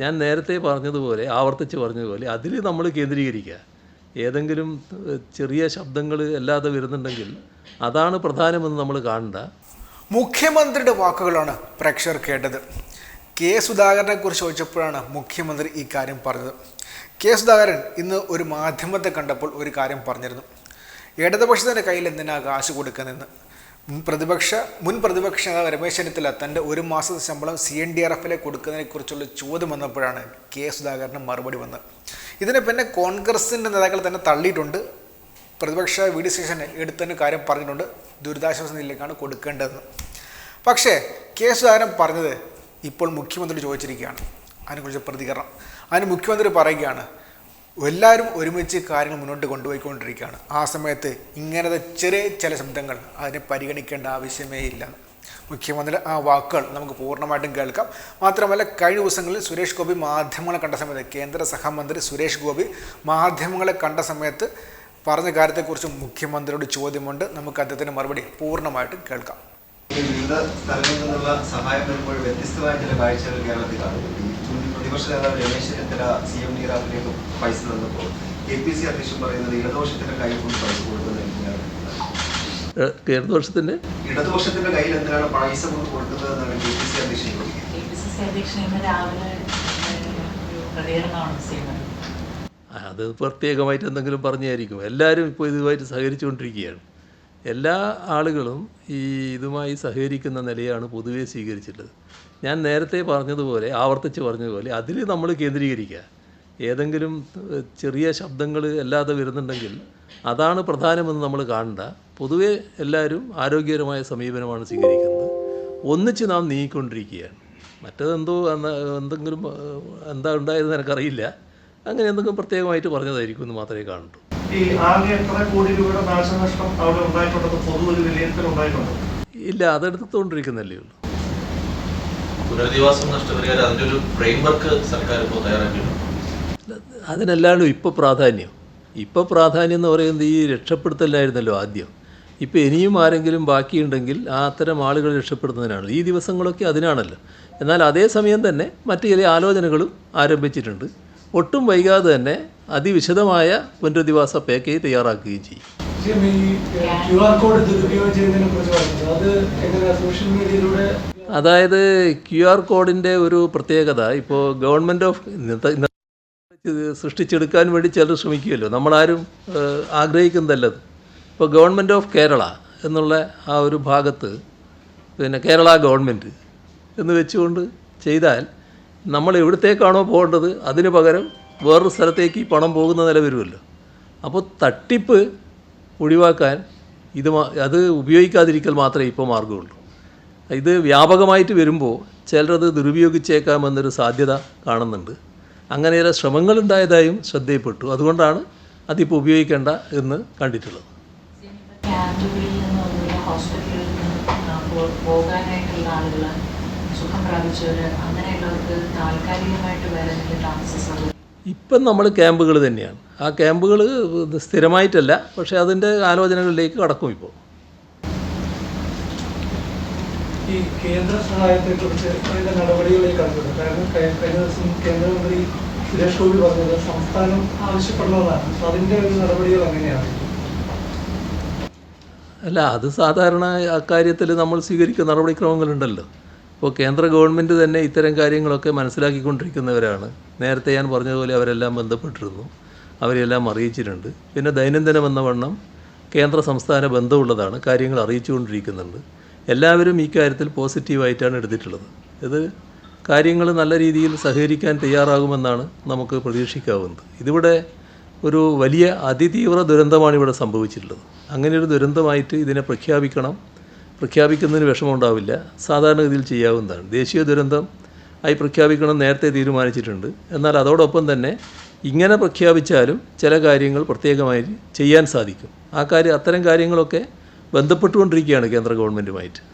ഞാൻ നേരത്തെ പറഞ്ഞതുപോലെ ആവർത്തിച്ച് പറഞ്ഞതുപോലെ അതിൽ നമ്മൾ കേന്ദ്രീകരിക്കുക. ഏതെങ്കിലും ചെറിയ ശബ്ദങ്ങൾ അല്ലാതെ വരുന്നുണ്ടെങ്കിൽ അതാണ് പ്രധാനമെന്ന് നമ്മൾ കാണണ്ട. മുഖ്യമന്ത്രിയുടെ വാക്കുകളാണ് പ്രേക്ഷകർ കേട്ടത്. കെ സുധാകരനെ കുറിച്ച് ചോദിച്ചപ്പോഴാണ് മുഖ്യമന്ത്രി ഈ കാര്യം പറഞ്ഞത്. കെ സുധാകരൻ ഇന്ന് ഒരു മാധ്യമത്തെ കണ്ടപ്പോൾ ഒരു കാര്യം പറഞ്ഞിരുന്നു. ഇടതുപക്ഷത്തിന്റെ കയ്യിൽ എന്തിനാ കാശ് കൊടുക്കുന്നതെന്ന് പ്രതിപക്ഷ മുൻ പ്രതിപക്ഷ നേതാവ് രമേശ് ചെന്നിത്തല തന്റെ ഒരു മാസത്തെ ശമ്പളം സി എൻ ഡി ആർ എഫിലെ കൊടുക്കുന്നതിനെക്കുറിച്ചുള്ള ചോദ്യം വന്നപ്പോഴാണ് കെ സുധാകരന് മറുപടി വന്നത്. ഇതിനെ പിന്നെ കോൺഗ്രസിന്റെ നേതാക്കൾ തന്നെ തള്ളിയിട്ടുണ്ട്. പ്രതിപക്ഷ വി ഡി സതീശൻ എടുത്തതിന് കാര്യം പറഞ്ഞിട്ടുണ്ട്. ദുരിതാശ്വാസ നിലയിലേക്കാണ് കൊടുക്കേണ്ടതെന്ന്. പക്ഷേ കെ സുധാകരൻ പറഞ്ഞത് ഇപ്പോൾ മുഖ്യമന്ത്രി ചോദിച്ചിരിക്കുകയാണ്. അതിനെക്കുറിച്ച് പ്രതികരണം. അതിന് മുഖ്യമന്ത്രി പറയുകയാണ് എല്ലാവരും ഒരുമിച്ച് കാര്യങ്ങൾ മുന്നോട്ട് കൊണ്ടുപോയിക്കൊണ്ടിരിക്കുകയാണ്. ആ സമയത്ത് ഇങ്ങനത്തെ ചെറിയ ചില ശബ്ദങ്ങൾ അതിനെ പരിഗണിക്കേണ്ട ആവശ്യമേ ഇല്ല. മുഖ്യമന്ത്രി ആ വാക്കുകൾ നമുക്ക് പൂർണമായിട്ടും കേൾക്കാം. മാത്രമല്ല കഴിഞ്ഞ ദിവസങ്ങളിൽ സുരേഷ് ഗോപി മാധ്യമങ്ങളെ കണ്ട സമയത്ത് കേന്ദ്ര സഹമന്ത്രി സുരേഷ് ഗോപി മാധ്യമങ്ങളെ കണ്ട സമയത്ത് പറഞ്ഞ കാര്യത്തെക്കുറിച്ച് മുഖ്യമന്ത്രിയോട് ചോദ്യമുണ്ട്. നമുക്ക് അദ്ദേഹത്തിന്റെ മറുപടി പൂർണമായിട്ടും കേൾക്കാം. വിവിധ സ്ഥലങ്ങളിൽ നിന്നുള്ള സഹായം വ്യത്യസ്തമായ ചില കാഴ്ചകൾ കേരളത്തിൽ കാണുന്നുണ്ട്. പ്രതിപക്ഷ നേതാവ് Ramesh Chennithala C M D റാഫിലേക്ക് പൈസ തന്നപ്പോൾ കെ പി സി അധ്യക്ഷൻ പറയുന്നത് ഇടതുപക്ഷത്തിന്റെ കയ്യിൽ കൊണ്ട് പൈസ കൊടുക്കുന്നത് എന്തിനാണ് ഏഹ്, ഇടതുപക്ഷത്തിന്റെ ഇടതുപക്ഷത്തിന്റെ കയ്യിൽ എന്തിനാണ് പൈസ കൊണ്ട് കൊടുക്കുന്നത് എന്നാണ് കെ പി സി അധ്യക്ഷൻ അത് പ്രത്യേകമായിട്ട് എന്തെങ്കിലും പറഞ്ഞായിരിക്കും. എല്ലാവരും ഇപ്പോൾ ഇതുമായിട്ട് സഹകരിച്ചുകൊണ്ടിരിക്കുകയാണ്. എല്ലാ ആളുകളും ഈ ഇതുമായി സഹകരിക്കുന്ന നിലയാണ് പൊതുവേ സ്വീകരിച്ചിട്ടുള്ളത്. ഞാൻ നേരത്തെ പറഞ്ഞതുപോലെ ആവർത്തിച്ച് പറഞ്ഞതുപോലെ അതിൽ നമ്മൾ കേന്ദ്രീകരിക്കുക. ഏതെങ്കിലും ചെറിയ ശബ്ദങ്ങൾ അല്ലാതെ വരുന്നുണ്ടെങ്കിൽ അതാണ് പ്രധാനമെന്ന് നമ്മൾ കാണണ്ട. പൊതുവേ എല്ലാവരും ആരോഗ്യകരമായ സമീപനമാണ് സ്വീകരിക്കുന്നത്. ഒന്നിച്ച് നാം നീങ്ങിക്കൊണ്ടിരിക്കുകയാണ്. മറ്റതെന്തോ എന്തെങ്കിലും എന്താ ഉണ്ടായതെന്ന് എനിക്കറിയില്ല. അങ്ങനെ എന്തെങ്കിലും പ്രത്യേകമായിട്ട് പറഞ്ഞതായിരിക്കും എന്ന് മാത്രമേ കാണുള്ളൂ ഈ ആകെ എത്ര കോടി രൂപയുടെ നാശനഷ്ടം അവിടെ ഉണ്ടായിട്ടുണ്ടെന്ന് പൊതു ഒരു വിലയിരുത്തൽ ഉണ്ടായിട്ടുണ്ട്? ഇല്ല അതെടുത്തുകൊണ്ടിരിക്കുന്നല്ലേ ഉള്ളൂ. പുനരധിവാസം നഷ്ടപരിഹാരം അതിന്റെ ഒരു ഫ്രെയിംവർക്ക് സർക്കാർ ഇപ്പോൾ തയ്യാറാക്കിയിട്ടുണ്ട് അതിനല്ലാണ്ട് ഇപ്പോൾ പ്രാധാന്യം. ഇപ്പോൾ പ്രാധാന്യം എന്ന് പറയുന്നത് ഈ രക്ഷപ്പെടുത്തലായിരുന്നല്ലോ ആദ്യം. ഇപ്പോൾ ഇനിയും ആരെങ്കിലും ബാക്കിയുണ്ടെങ്കിൽ ആ അത്തരം ആളുകൾ രക്ഷപ്പെടുത്തുന്നതിനാണ്. ഈ ദിവസങ്ങളൊക്കെ അതിനാണല്ലോ. എന്നാൽ അതേസമയം തന്നെ മറ്റു ചില ആലോചനകളും ആരംഭിച്ചിട്ടുണ്ട്. ഒട്ടും വൈകാതെ തന്നെ അതിവിശദമായ പുനരധിവാസ പാക്കേജ് തയ്യാറാക്കുകയും ചെയ്യും. അതായത് ക്യു ആർ കോഡിന്റെ ഒരു പ്രത്യേകത ഇപ്പോൾ ഗവൺമെന്റ് ഓഫ് സൃഷ്ടിച്ചെടുക്കാൻ വേണ്ടി ചിലർ ശ്രമിക്കുമല്ലോ. നമ്മളാരും ആഗ്രഹിക്കുന്നതല്ലത് ഇപ്പോൾ ഗവൺമെന്റ് ഓഫ് കേരള എന്നുള്ള ആ ഒരു ഭാഗത്ത് പിന്നെ കേരള ഗവൺമെന്റ് എന്ന് വെച്ചുകൊണ്ട് ചെയ്താൽ നമ്മൾ എവിടത്തേക്കാണോ പോകേണ്ടത് അതിന് പകരം വേറൊരു സ്ഥലത്തേക്ക് ഈ പണം പോകുന്ന നില വരുമല്ലോ. അപ്പോൾ തട്ടിപ്പ് ഒഴിവാക്കാൻ ഇത് അത് ഉപയോഗിക്കാതിരിക്കൽ മാത്രമേ ഇപ്പോൾ മാർഗമുള്ളൂ ഇത് വ്യാപകമായിട്ട് വരുമ്പോൾ ചിലരത് ദുരുപയോഗിച്ചേക്കാമെന്നൊരു സാധ്യത കാണുന്നുണ്ട്. അങ്ങനെ ചില ശ്രമങ്ങളുണ്ടായതായും ശ്രദ്ധയിൽപ്പെട്ടു. അതുകൊണ്ടാണ് അതിപ്പോൾ ഉപയോഗിക്കേണ്ട എന്ന് കണ്ടിട്ടുള്ളത്. ആളുകൾ സുഖം പ്രാപിച്ചവർ അങ്ങനെയുള്ളവർക്ക് താൽക്കാലികമായിട്ട് വേറെ താമസ സൗകര്യം ഇപ്പം നമ്മൾ ക്യാമ്പുകൾ തന്നെയാണ്. ആ ക്യാമ്പുകൾ സ്ഥിരമായിട്ടല്ല പക്ഷെ അതിന്റെ ആലോചനകളിലേക്ക് കടക്കും ഇപ്പോൾ. ഈ കേന്ദ്ര സഹായത്തെ കുറിച്ച് അതിന്റെ നടപടികളിലേക്ക് കടക്കുന്നത് കാരണം കഴി- കഴിഞ്ഞ ദിവസം കേന്ദ്രമന്ത്രി സുരേഷ് ഗോപി പറഞ്ഞത് സംസ്ഥാനം ആവശ്യപ്പെടുന്നതാണ്. അതിന്റെ ഒരു നടപടികൾ എങ്ങനെയാണ്? അല്ല അത് സാധാരണ അക്കാര്യത്തിൽ നമ്മൾ സ്വീകരിക്കുന്ന നടപടിക്രമങ്ങളുണ്ടല്ലോ. ഇപ്പോൾ കേന്ദ്ര ഗവൺമെന്റ് തന്നെ ഇത്തരം കാര്യങ്ങളൊക്കെ മനസ്സിലാക്കിക്കൊണ്ടിരിക്കുന്നവരാണ്. നേരത്തെ ഞാൻ പറഞ്ഞതുപോലെ അവരെല്ലാം ബന്ധപ്പെട്ടിരുന്നു. അവരെല്ലാം അറിയിച്ചിട്ടുണ്ട്. പിന്നെ ദൈനംദിനം എന്ന വണ്ണം കേന്ദ്ര സംസ്ഥാന ബന്ധമുള്ളതാണ്. കാര്യങ്ങൾ അറിയിച്ചുകൊണ്ടിരിക്കുന്നുണ്ട്. എല്ലാവരും ഈ കാര്യത്തിൽ പോസിറ്റീവായിട്ടാണ് എടുത്തിട്ടുള്ളത്. ഇത് കാര്യങ്ങൾ നല്ല രീതിയിൽ സഹകരിക്കാൻ തയ്യാറാകുമെന്നാണ് നമുക്ക് പ്രതീക്ഷിക്കാവുന്നത്. ഇതിവിടെ ഒരു വലിയ അതിതീവ്ര ദുരന്തമാണ് ഇവിടെ സംഭവിച്ചിട്ടുള്ളത്. അങ്ങനെ ഒരു ദുരന്തമായിട്ട് ഇതിനെ പ്രഖ്യാപിക്കണം. പ്രഖ്യാപിക്കുന്നതിന് വിഷമമുണ്ടാവില്ല. സാധാരണഗതിയിൽ ചെയ്യാവുന്നതാണ്. ദേശീയ ദുരന്തം ആയി പ്രഖ്യാപിക്കണം നേരത്തെ തീരുമാനിച്ചിട്ടുണ്ട്. എന്നാൽ അതോടൊപ്പം തന്നെ ഇങ്ങനെ പ്രഖ്യാപിച്ചാലും ചില കാര്യങ്ങൾ പ്രത്യേകമായി ചെയ്യാൻ സാധിക്കും. ആ കാര്യം അത്തരം കാര്യങ്ങളൊക്കെ ബന്ധപ്പെട്ടുകൊണ്ടിരിക്കുകയാണ് കേന്ദ്ര ഗവൺമെന്റുമായിട്ട്